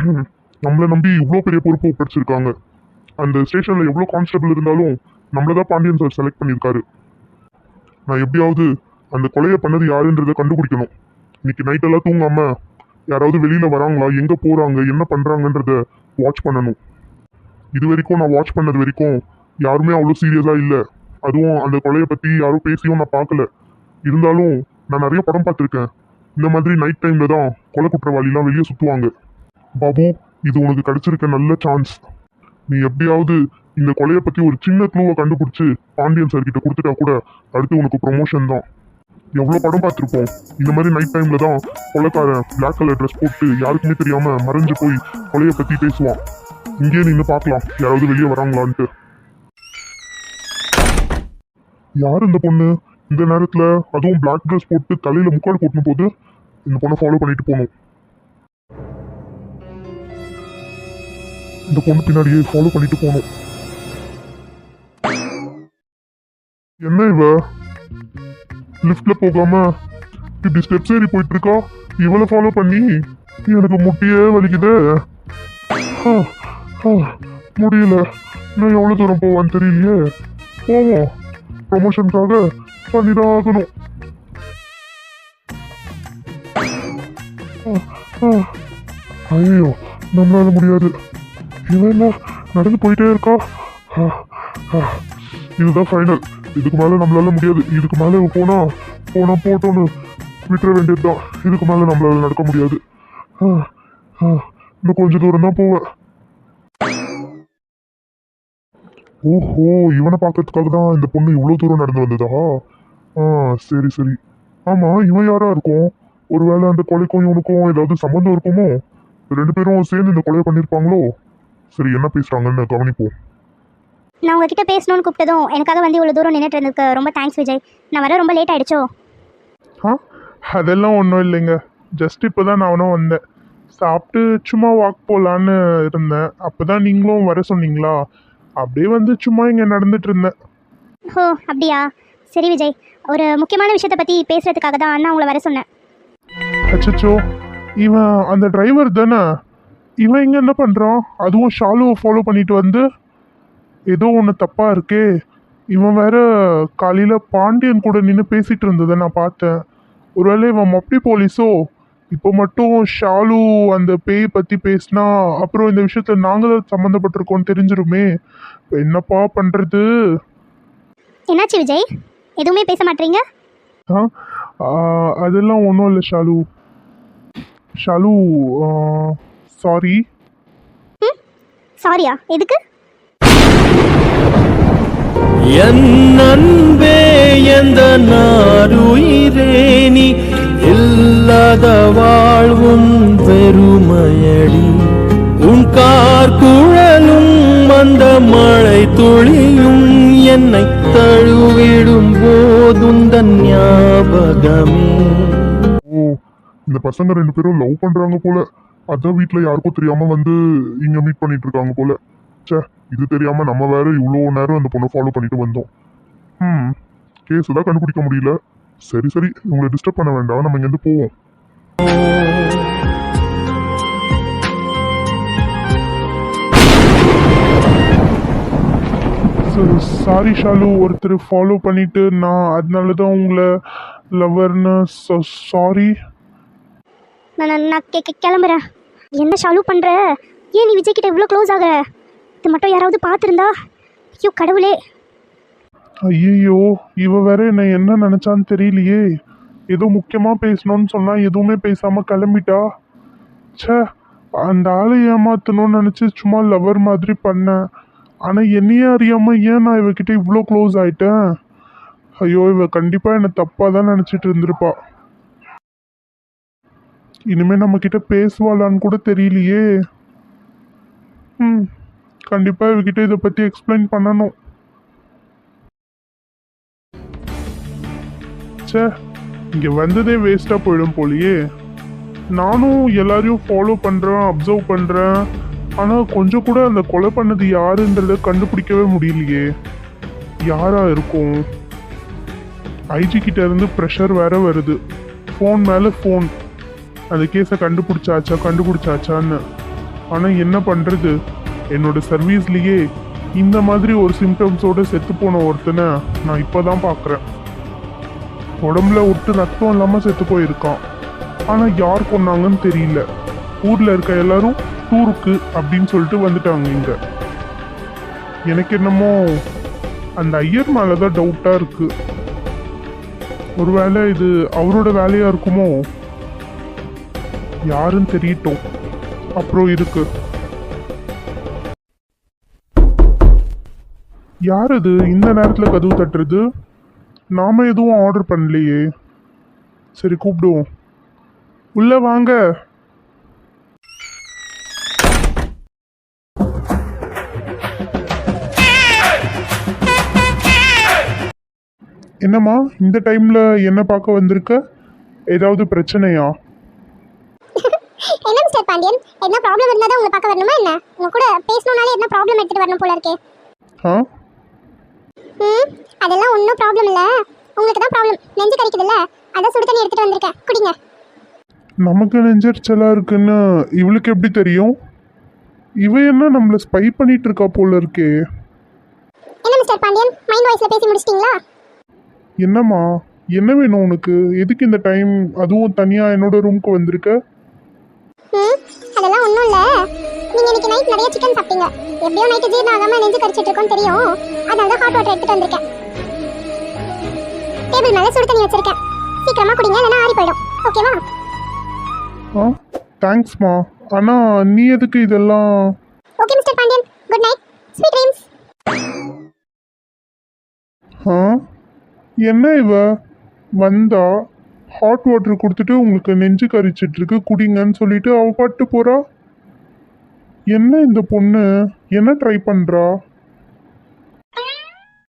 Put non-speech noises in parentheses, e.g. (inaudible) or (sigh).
(clears throat) நம்மளை நம்பி இவ்வளோ பெரிய பொறுப்பு ஒப்படைச்சிருக்காங்க. அந்த ஸ்டேஷனில் எவ்வளோ கான்ஸ்டபிள் இருந்தாலும் நம்மளை தான் பாண்டியன் சார் செலக்ட் பண்ணியிருக்காரு. நான் எப்படியாவது அந்த கொலையை பண்ணது யாருன்றதை கண்டுபிடிக்கணும். இன்னைக்கு நைட்டெல்லாம் தூங்காமல் யாராவது வெளியில் வராங்களா? எங்கே போகிறாங்க என்ன பண்ணுறாங்கன்றத வாட்ச் பண்ணணும். இது வரைக்கும் நான் வாட்ச் பண்ணது வரைக்கும் யாருமே அவ்வளோ சீரியஸாக இல்லை. அதுவும் அந்த கொலையை பற்றி யாரும் பேசியும் நான் பார்க்கல. இருந்தாலும் நான் நிறைய படம் பார்த்துருக்கேன். இந்த மாதிரி நைட் டைமில் தான் கொலை குற்றவாளிலாம் வெளியே சுற்றுவாங்க பாபு இது உனக்கு கிடைச்சிருக்க நல்ல சான்ஸ் நீ எப்படியாவது இந்த கொலையை பத்தி ஒரு சின்ன க்ளூவை கண்டுபிடிச்சி பாண்டியன் சார் கிட்ட கொடுத்துட்டா கூட அடுத்து உனக்கு ப்ரொமோஷன் தான். எவ்வளோ படம் பார்த்துருப்போம். இந்த மாதிரி நைட் டைம்ல தான் கொலைக்காரன் பிளாக் கலர் ட்ரெஸ் போட்டு யாருக்குமே தெரியாம மறைஞ்சு போய் கொலையை பத்தி பேசுவான். இங்கேயே நின்று பார்க்கலாம். யாராவது வெளியே வராங்களான்ட்டு. யார் இந்த பொண்ணு? இந்த நேரத்துல அதுவும் பிளாக் ட்ரெஸ் போட்டு தலையில் முக்காடு போட்டுன போது இந்த பொண்ணை ஃபாலோ பண்ணிட்டு போகணும் இந்த பொண்ணு பின்னாடியே ஃபாலோ பண்ணிட்டு போகணும். என்ன இவ? லிஃப்ட்ல போகாம இப்படி ஸ்டெப்ஸ் ஏறி போயிட்டு இருக்கா இவளை ஃபாலோ பண்ணி எனக்கு முட்டியே வலிக்குதே. முடியல. நான் எவ்வளோ தூரம் போவான்னு தெரியலையே. போவோம். ப்ரொமோஷனுக்காக பண்ணிதான் ஆகணும். ஐயோ நம்மளால முடியாது. இவன் என்ன நடந்து போயிட்டே இருக்கா? இதுதான் ஃபைனல் இதுக்கு மேலே நம்மளால முடியாது. இதுக்கு மேலே போனா போனா போட்டோன்னு விட்டுற வேண்டியது தான் இதுக்கு மேலே நம்மளால நடக்க முடியாது. ஆ, ஆ. இன்னும் கொஞ்ச தூரம் தான் போவேன். ஓஹோ இவனை பார்க்கறதுக்காக தான் இந்த பொண்ணு இவ்வளோ தூரம் நடந்து வந்ததா? ஆ சரி சரி. ஆமாம் இவன் யாராக இருக்கும்? ஒருவேளை அந்த கொலைக்கும் இவனுக்கும் ஏதாவது சம்மந்தம் இருக்குமோ? ரெண்டு பேரும் சேர்ந்து இந்த கொலையை பண்ணியிருப்பாங்களோ? சரி என்ன பேசுறாங்கன்னு கவனிப்போம். நான் உங்ககிட்ட பேசணும்னு கூப்பிட்டதும் எனக்காக வந்து இவ்வளோ தூரம் நின்றுட்டு இருந்ததுக்கு ரொம்ப தேங்க்ஸ் விஜய். நான் வர ரொம்ப லேட் ஆயிடுச்சோ? ஆ அதெல்லாம் ஒன்றும் இல்லைங்க. ஜஸ்ட் இப்போ தான் நானும் வந்தேன். சாப்பிட்டு சும்மா வாக் போகலான்னு இருந்தேன். அப்போ தான் நீங்களும் வர சொன்னீங்களா? அப்படியே வந்து சும்மா இங்கே நடந்துட்டு இருந்தேன். ஓ அப்படியா? சரி விஜய் ஒரு முக்கியமான விஷயத்தை பற்றி பேசுறதுக்காக தான் அண்ணா உங்களை வர சொன்னேன். அச்சச்சோ இவன் அந்த டிரைவர் தானே? இவன் இங்கே என்ன பண்ணுறான் அதுவும் ஷாலுவை ஃபாலோ பண்ணிட்டு வந்து ஏதோ ஒன்று தப்பாக இருக்கே. இவன் வேற காலையில் பாண்டியன் கூட நின்று பேசிட்டு இருந்ததை நான் பார்த்தேன். ஒருவேளை இவன் மப்டி போலீஸோ? இப்போ மட்டும் ஷாலு அந்த பேய் பற்றி பேசினா அப்புறம் இந்த விஷயத்தில் நாங்கள் தான் சம்மந்தப்பட்டிருக்கோம் தெரிஞ்சிருமே. இப்போ என்னப்பா பண்ணுறது என்னாச்சு விஜய்? எதுவுமே பேச மாட்டீங்க? அதெல்லாம் ஒன்றும் இல்லை ஷாலு. ஷாலு சாரி சாரியா எதுக்கு? என் அன்பே எந்த நாருயிரே நீ இல்லாத வாழ்வும் வெறுமையடி உன் கார் குழலும் அந்த மழை துளியும் என்னை தழுவிடும் போதுந்தன் ஞாபகமே. ஓ இந்த பசங்க ரெண்டு பேரும் லவ் பண்றாங்க போல. அதான் வீட்ல யாருக்கும் தெரியாம வந்து இங்க மீட் பண்ணிட்டு இருக்காங்க போல. ச்சே இது தெரியாம நம்ம வேற இவ்வளோ நேரம் அந்த பொண்ணை ஃபாலோ பண்ணிட்டு வந்தோம். ம் கேஸ் தான் கண்டுபிடிக்க முடியல. சரி சரி உங்களை டிஸ்டர்ப் பண்ண வேண்டாம். நம்ம இங்கேருந்து போவோம். சாரி ஷாலு ஒருத்தர் ஃபாலோ பண்ணிட்டு நான் அதனால தான் உங்களை லவர்னு சாரி நான் கிளம்புறேன். என்ன ஷாலு பண்ணுற ஏன் நீ விஜய் கிட்ட இவ்வளோ க்ளோஸ் ஆகிற? இது மட்டும் யாராவது பார்த்துருந்தா? ஐயோ கடவுளே. ஐயோ இவ வேற என்ன என்ன நினைச்சான்னு தெரியலையே. ஏதோ முக்கியமாக பேசணும்னு சொன்னால் எதுவுமே பேசாமல் கிளம்பிட்டா? சே அந்த ஆளை ஏமாத்தணும்னு நினச்சி சும்மா லவர் மாதிரி பண்ணேன். ஆனால் என்னையே அறியாமல் ஏன் நான் இவகிட்ட இவ்வளோ க்ளோஸ் ஆயிட்டேன்? ஐயோ இவ கண்டிப்பாக என்னை தப்பாக தான் நினச்சிட்டு இருந்திருப்பா. இனிமே நம்ம கிட்ட பேசுவாளான்னு கூட தெரியலையே. ம் கண்டிப்பாக இவகிட்ட இதை பற்றி எக்ஸ்பிளைன் பண்ணணும். ச்சே இங்கே வந்ததே வேஸ்ட்டாக போயிடும் போலியே. நானும் எல்லாரையும் ஃபாலோ பண்ணுறேன் அப்சர்வ் பண்ணுறேன் ஆனால் கொஞ்சம் கூட அந்த கொலை பண்ணது யாருன்றத கண்டுபிடிக்கவே முடியலையே. யாரா இருக்கும்? ஐஜி கிட்ட இருந்து ப்ரெஷர் வேற வருது. ஃபோன் மேலே ஃபோன் அந்த கேஸை கண்டுபிடிச்சாச்சா கண்டுபிடிச்சாச்சான்னு. ஆனால் என்ன பண்ணுறது என்னோட சர்வீஸ்லேயே இந்த மாதிரி ஒரு சிம்டம்ஸோட செத்து போன ஒருத்தனை நான் இப்போ தான் பார்க்குறேன் உடம்புல விட்டு ரத்தம் இல்லாமல் செத்து போயிருக்கான். ஆனால் யார் கொண்டாங்கன்னு தெரியல. ஊரில் இருக்க எல்லாரும் டூருக்கு அப்படின்னு சொல்லிட்டு வந்துட்டாங்க இங்கே. எனக்கு என்னமோ அந்த ஐயர் மேலே தான் டவுட்டாக இருக்குது ஒருவேளை இது அவரோட வேலையாக இருக்குமோ? யாருன்னு தெரியட்டும். அப்புறம் இருக்கு. யார் அது? இந்த நேரத்தில் கதவு தட்டுறது? நாம் எதுவும் ஆர்டர் பண்ணலையே. சரி கூப்பிடுவோம். உள்ளே வாங்க. என்னம்மா இந்த டைமில் என்ன பார்க்க வந்திருக்க? ஏதாவது பிரச்சனையா? என்ன மிஸ்டர் பாண்டியன்? என்ன ப்ராப்ளம் இருந்தால் தான் உங்களை பார்க்க வரணுமா என்ன? உங்க கூட பேசணும்னாலே என்ன ப்ராப்ளம் எடுத்துட்டு வரணும் போல இருக்கே? ம் அதெல்லாம் ஒன்றும் ப்ராப்ளம் இல்லை. உங்களுக்கு தான் ப்ராப்ளம் நெஞ்சு கறிக்குதுல்ல அதான் சுடு தண்ணி எடுத்துட்டு வந்திருக்கேன். குடிங்க. நமக்கு நெஞ்சரிச்சலா இருக்குன்னு இவளுக்கு எப்படி தெரியும்? இவ என்ன நம்மள ஸ்பை பண்ணிட்டு இருக்கா போல இருக்கே. என்ன மிஸ்டர் பாண்டியன்? மைண்ட் வாய்ஸில் பேசி முடிச்சிட்டிங்களா? என்னம்மா? என்ன வேணும் உனக்கு? எதுக்கு இந்த டைம் அதுவும் தனியா என்னோட ரூம்க்கு வந்திருக்க? ம் அதெல்லாம் ஒன்றும் இல்லை. நீங்கள் இன்னைக்கு நைட் நிறைய சிக்கன் சாப்பிட்டீங்க. எப்படியோ நைட்டு ஜீரணம் ஆகாமல் நெஞ்சு கரிச்சிட்டு இருக்கோன்னு தெரியும். அதனால தான் ஹாட் வாட்டர் எடுத்துட்டு வந்திருக்கேன். டேபிள் மேலே சுடு தண்ணி வச்சிருக்கேன். சீக்கிரமா குடிங்க இல்லைன்னா ஆறி போயிடும். ஓகேவா ஆ தேங்க்ஸ்மா ஆனா நீ எதுக்கு இதெல்லாம்? Okay mister Pandian. Good night sweet dreams ஆ? என்ன இவ? வந்தா? ஹாட் வாட்டர் கொடுத்துட்டு உங்களுக்கு நெஞ்சு கரிச்சிட்ருக்கு குடிங்கன்னு சொல்லிட்டு அவ பாட்டு போகிறா என்ன இந்த பொண்ணு? என்ன ட்ரை பண்ணுறா